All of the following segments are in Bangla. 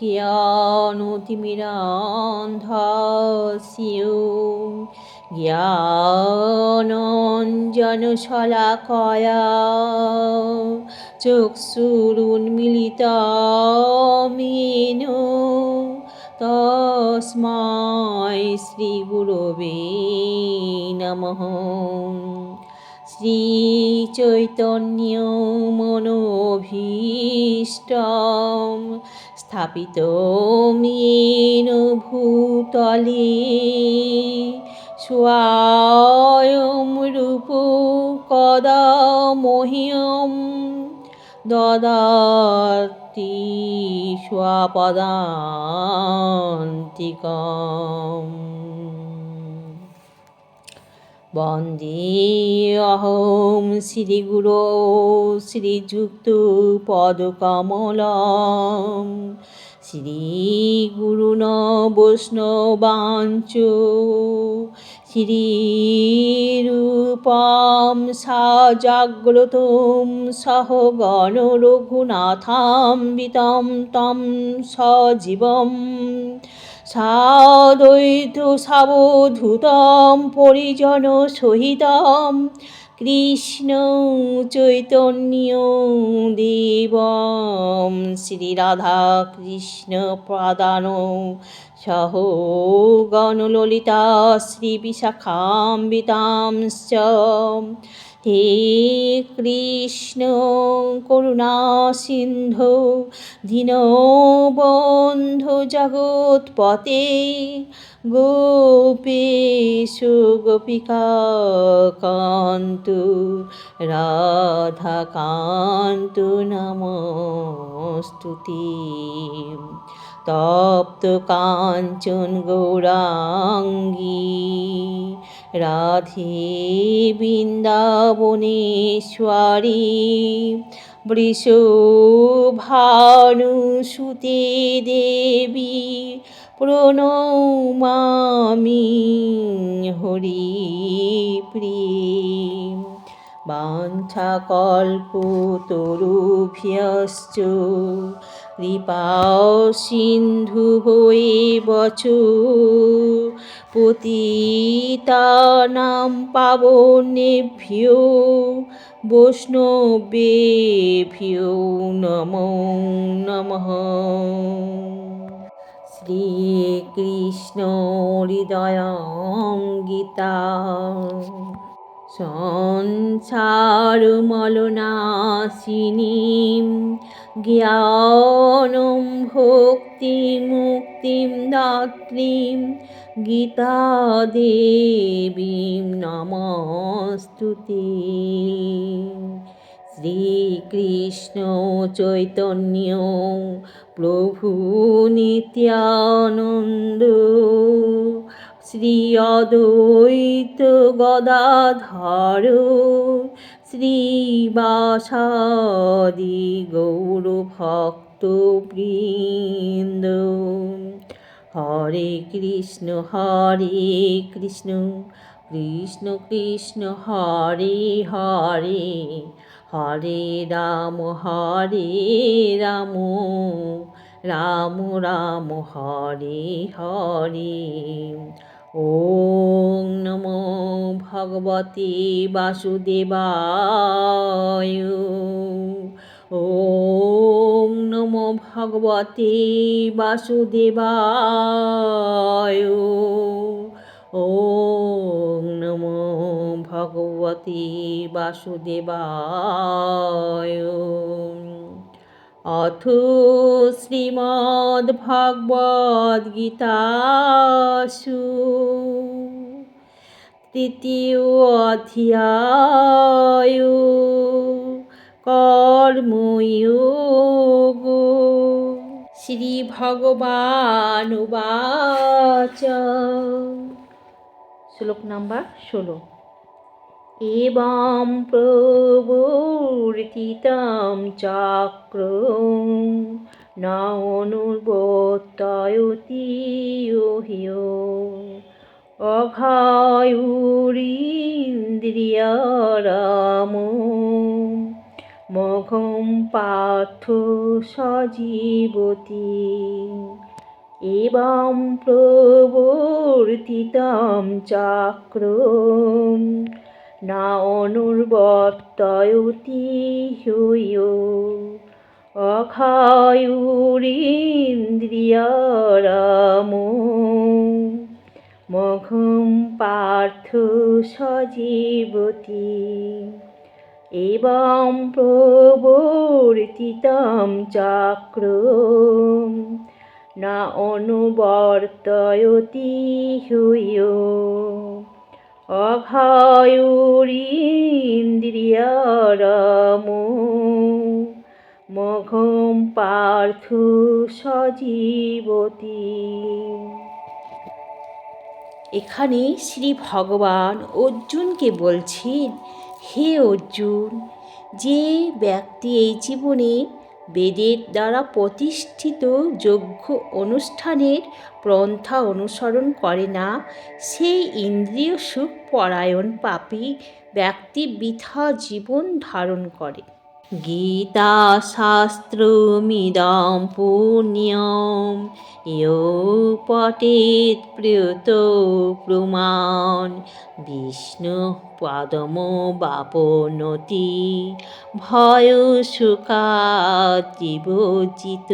জ্ঞানতিমিরান্ধস্যু। জ্ঞানঞ্জনশলাকয়া চক্ষুরুন্মিলিতমেন তস্মাই শ্রীগুরবে নমঃ। শ্রীচৈতন্য মনোভীষ্টম স্থাপিত মিন ভূতলে স্বয়ং রূপ কদা মহিয়ম দদাতি স্বপদান্তিকম। বন্দে অহং শ্রীগুরো শ্রীযুক্ত পদকমলম। শ্রীগুরুণ বৈষ্ণবাঞ্চ শ্রীরূপম সাজাগ্রতম সহ গণ রঘুনাথাম্বিতম তম সজীবম। সাদ্বৈত সাবধূতম পরিজন সহিতম কৃষ্ণ চৈতন্য দেব শ্রীরাধা কৃষ্ণ প্রদান সহ গণললিতা শ্রীবিশাখাম্বিতাংশ্চ হে কৃষ্ণ করুণা সিন্ধু দীনবন্ধু জগৎপতে গোপেশু গোপিকা কান্ত রাধাকান্ত নমস্তুতি তপ্ত কাঞ্চন গৌরাঙ্গী। রাধে বৃন্দাবনেশ্বরী বৃষভানুসুতে দেবী প্রণমামি হরি প্রিয়। বাঞ্ছাকল্পতরুভ্যশ্চ কৃপা সিন্ধু হয়ে বচ পতিতানাম পাবনেভ্যো বৈষ্ণবেভ্যো নমো নমঃ। শ্রীকৃষ্ণ হৃদয়ঙ্গীতা সংসারমলনাশিনীম জ্ঞানম ভক্তিমুক্তিম দাত্রীম গীতাদেবীম নমস্তুতে শ্রীকৃষ্ণ চৈতন্য প্রভু নিত্যানন্দ শ্রী অদ্বৈত গদাধর শ্রীবাসাদি গৌরভক্তবৃন্দ হরে কৃষ্ণ হরে কৃষ্ণ কৃষ্ণ কৃষ্ণ, হরে হরে হরে রাম হরে রাম রাম রাম, হরে হরে। ওং নমো ভগবতে বাসুদেবায়। ওং নমো ভগবতে বাসুদেবায়। ওং নমো ভগবতে বাসুদেবায়। অথ শ্রীমদ্ভগবদ্গীতাসু তৃতীয় অধ্যায় কর্ময়োগ। শ্রী ভগবান উবাচ। শ্লোক নাম্বার ষোলো। এবং প্রবর্তিতম চক্র ন অনুবর্তয়তি হিয় অঘায়ুরিন্দ্রিয়রাম মঘম পার্থ সজীবতী। এবং প্রবর্তিতম চক্র না অনুর্বর্তয়তি হইয় অক্ষয়ুরিন্দ্রিয়রাম মঘম পার্থ সজীবতী এবং প্রবর্তিতম চক্র না অনুবর্তয়তি হইয় অঘায়ুরিন্দ্রিয়রম মঘম পার্থ সজীবতী। এখানে শ্রী ভগবান অর্জুনকে বলছেন, হে অর্জুন, যে ব্যক্তি এই জীবনে বেদের দ্বারা প্রতিষ্ঠিত যোগ্য অনুষ্ঠানের পন্থা অনুসরণ করে না সেই ইন্দ্রিয় সুখ পরায়ণ পাপী ব্যক্তি বৃথা জীবন ধারণ করে। গীতা শাস্ত্রমিদম পুণ্যম ইয় পটেত প্রিয়ত প্রমাণ। বিষ্ণু পদম বাপনতি ভয় সুখাতিবচিত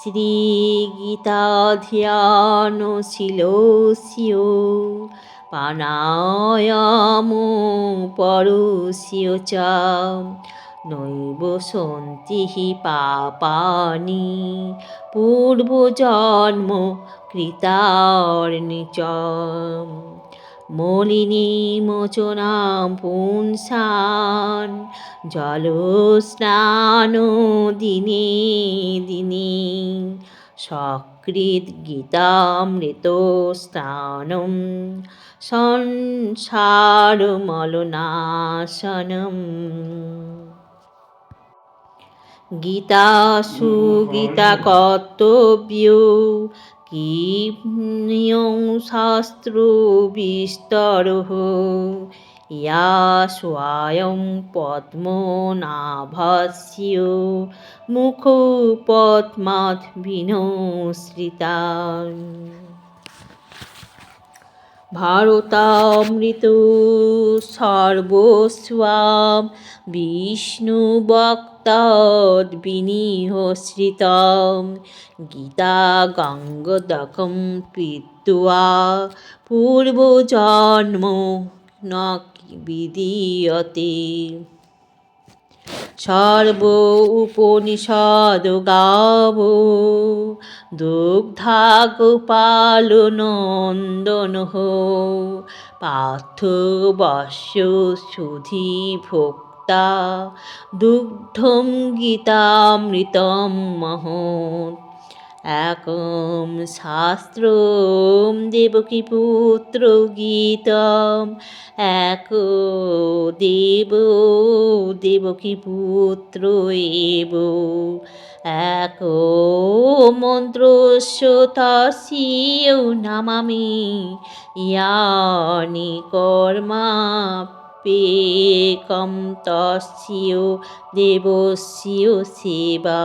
শ্রীগীতাধ্যানশীলস্য প্রাণায়াম পরস্য চ নৈব সন্তি হি পাপানি পূর্বজন্ম কৃতার্নি চ মলিনীমোচনাম পুংসান জলস্নান দিনে দিনে সকৃৎ গীতামৃত স্নানম সংসারমলনাশনম। গীতা কর্তব্য কিম্নিয়ং শাস্ত্র বিস্তর স্বয়ং পদ্মনাভস্য মুখ পদ্মাৎ বিনশ্রিতা। ভারতামৃত সর্বস্বাম বিষ্ণু বিষ্ণুবক্তদ্বিনিহশ্রিতম গীতা গঙ্গদকম পীত্বা পূর্বজন্ম ন বিদীয়তে। সর্ব উপনিষদ গাব দুগ্ধা গোপাল নন্দন হো। পার্থ বস্য সুধি ভোক্তা, দুগ্ধম গীতামৃতম মহৎ। একম শাস্ত্র দেবকী পুত্র গীতম। এক দেব দেবকী পুত্র এব। এক মন্ত্রস্য তস্যৌ নামামি। ইয়ানি কর্মা পেকম তস্য দেবস্য সেবা।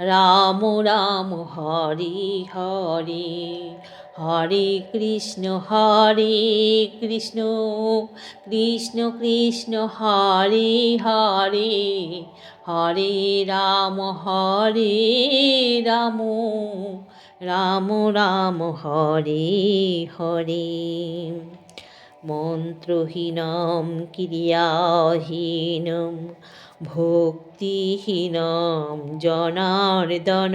রাম রাম, হরে হরে হরে কৃষ্ণ হরে কৃষ্ণ কৃষ্ণ কৃষ্ণ, হরে হরে হরে রাম হরে রাম রাম রাম, হরে হরে। মন্ত্রহীনম, ক্রিয়াহীনম ভক্তিহীনম জনার্দন।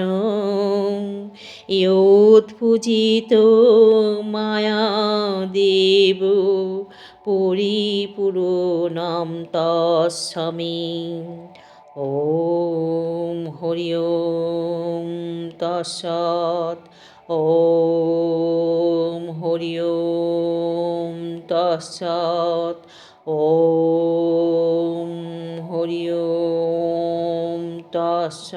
ইয়োৎপূজিত মায়া দেব, পরিপূরণম তস্বামী ও হরি ওম তৎসৎ। ওম হরি ওম তৎসৎ। ওম হরিওম তস্য